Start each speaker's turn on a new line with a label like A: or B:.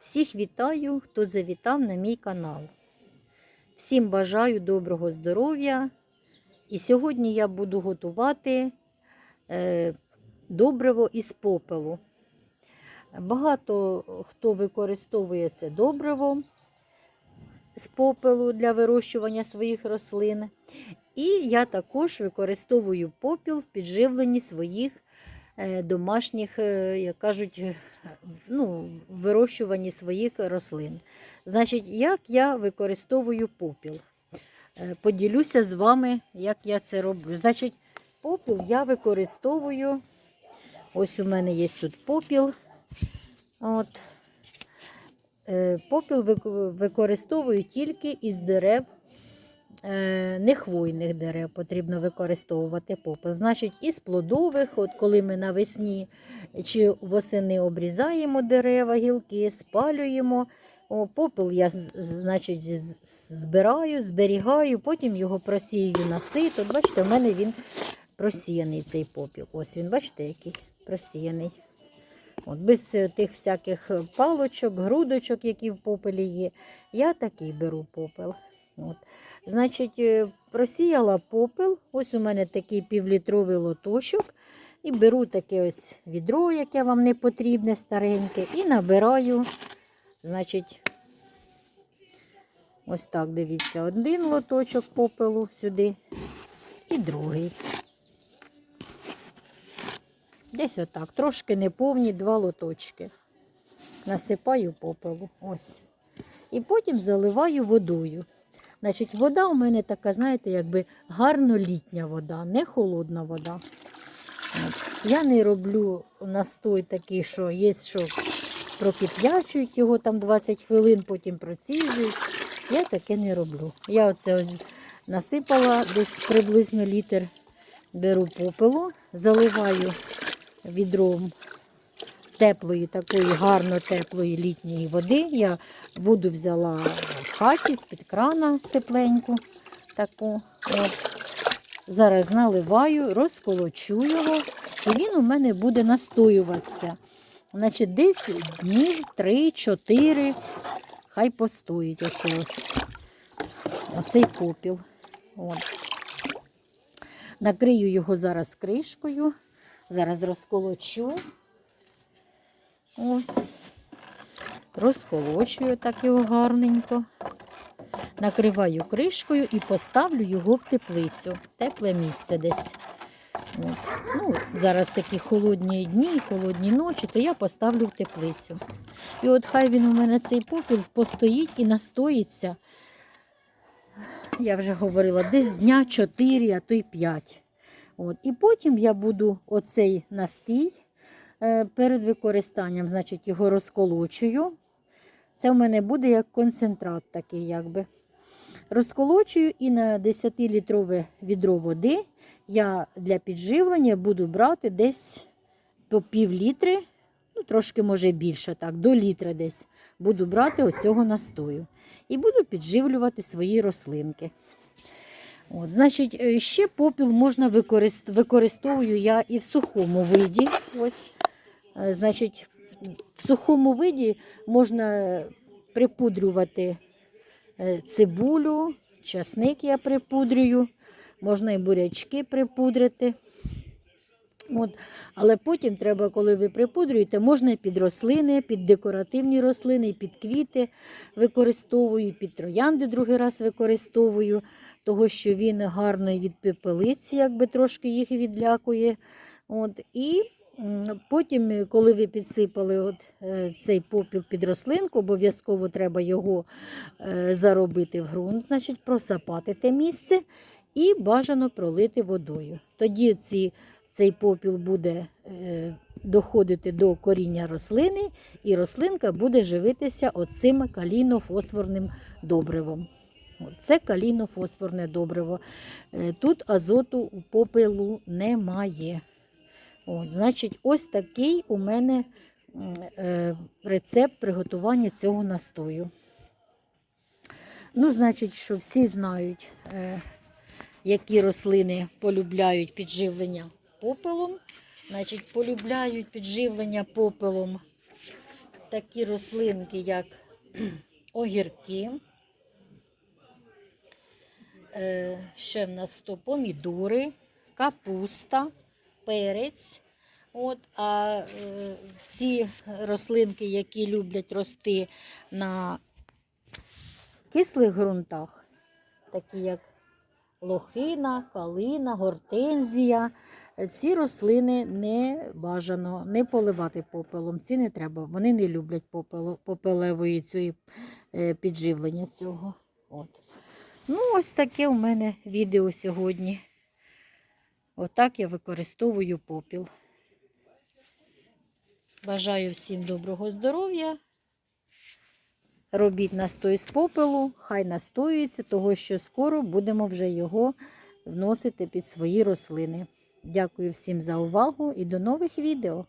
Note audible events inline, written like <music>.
A: Всіх вітаю, хто завітав на мій канал. Всім бажаю доброго здоров'я. І сьогодні я буду готувати е, добриво із попелу. Багато хто використовує це добриво з попелу для вирощування своїх рослин. І я також використовую попіл в підживленні своїх домашніх, е, як кажуть, е, ну, вирощуванні своїх рослин. Значить, як я використовую попіл? Е, Поділюся з вами, як я це роблю. Значить, попіл я використовую. Ось у мене є тут попіл. От. Е, Попіл використовую тільки із дерев, е, нехвойних дерев потрібно використовувати попіл. Значить, із плодових, от коли ми навесні чи восени обрізаємо дерева, гілки, спалюємо. О, попіл я значить, збираю, зберігаю, потім його просію на сито. Бачите, в мене він просіяний цей попіл. Ось він, бачите, який просіяний. От, без е, тих всяких е, палочок, грудочок, які в попелі є. Я такий беру попел. От. Значить, е, просіяла попел. Ось у мене такий півлітровий лоточок. І беру таке ось відро, яке вам не потрібне, стареньке, і набираю, значить, ось так, дивіться, один лоточок попелу сюди і другий. Десь отак, трошки неповні два лоточки. Насипаю попелу. Ось. І потім заливаю водою. Значить, вода у мене така, знаєте, якби гарно літня вода, не холодна вода. Я не роблю настой такий, що є, що прокип'ячують його там 20 хвилин, потім проціжують. Я таке не роблю. Я оце ось насипала десь приблизно літр, беру попелу, заливаю відром теплої, такої гарно теплої літньої води. Я воду взяла в хаті з-під крана тепленьку. таку. От. Зараз наливаю, розколочу його, і він у мене буде настоюватися. Значить, десь днів 3-4, хай постоїть оце ось. Оцей попіл. От. Накрию його зараз кришкою. Зараз розколочу. Ось. Розколочую так його гарненько. Накриваю кришкою і поставлю його в теплицю. Тепле місце десь. От. Ну, зараз такі холодні дні, холодні ночі, то я поставлю в теплицю. І от хай він у мене цей попіл постоїть і настоїться. Я вже говорила, десь дня 4, а то й 5. От. І потім я буду оцей настій перед використанням, значить, його розколочую. Це в мене буде як концентрат такий, якби. Розколочую і на 10-літрове відро води я для підживлення буду брати десь по пів літри, ну трошки може більше, так, до літра десь буду брати оцього настою. І буду підживлювати свої рослинки. От, значить, е, ще попіл можна використовую я і в сухому виді. Ось, Е, значить, в сухому виді можна припудрювати е, цибулю, часник я припудрюю, можна і бурячки припудрити. От. Але потім треба, коли ви припудрюєте, можна під рослини, під декоративні рослини, під квіти використовую, під троянди другий раз використовую, того що він гарно від пепелиці, якби трошки їх відлякує. От. І потім, е, коли ви підсипали от, е, цей попіл під рослинку, обов'язково треба його е, заробити в ґрунт, значить просапати те місце і бажано пролити водою. Тоді ці цей попіл буде доходити до коріння рослини, і рослинка буде живитися оцим калійно-фосфорним добривом. Це калійно-фосфорне добриво. Тут азоту у попелу немає. От, значить, ось такий у мене е, рецепт приготування цього настою. Ну, значить, що всі знають, е, які рослини полюбляють підживлення попелом. Значить, полюбляють підживлення попелом такі рослинки, як <clears throat> огірки. Е, ще в нас хто помідори, капуста, перець. От, а е, ці рослинки, які люблять рости на кислих ґрунтах, такі як лохина, калина, гортензія, ці рослини не бажано не поливати попелом. Ці не треба, вони не люблять попелу, попелевої цієї е, підживлення цього. От. Ну, ось таке у мене відео сьогодні. Отак я використовую попіл. Бажаю всім доброго здоров'я. Робіть настой з попелу, хай настоюється, того що скоро будемо вже його вносити під свої рослини. Дякую всім за увагу і до нових відео!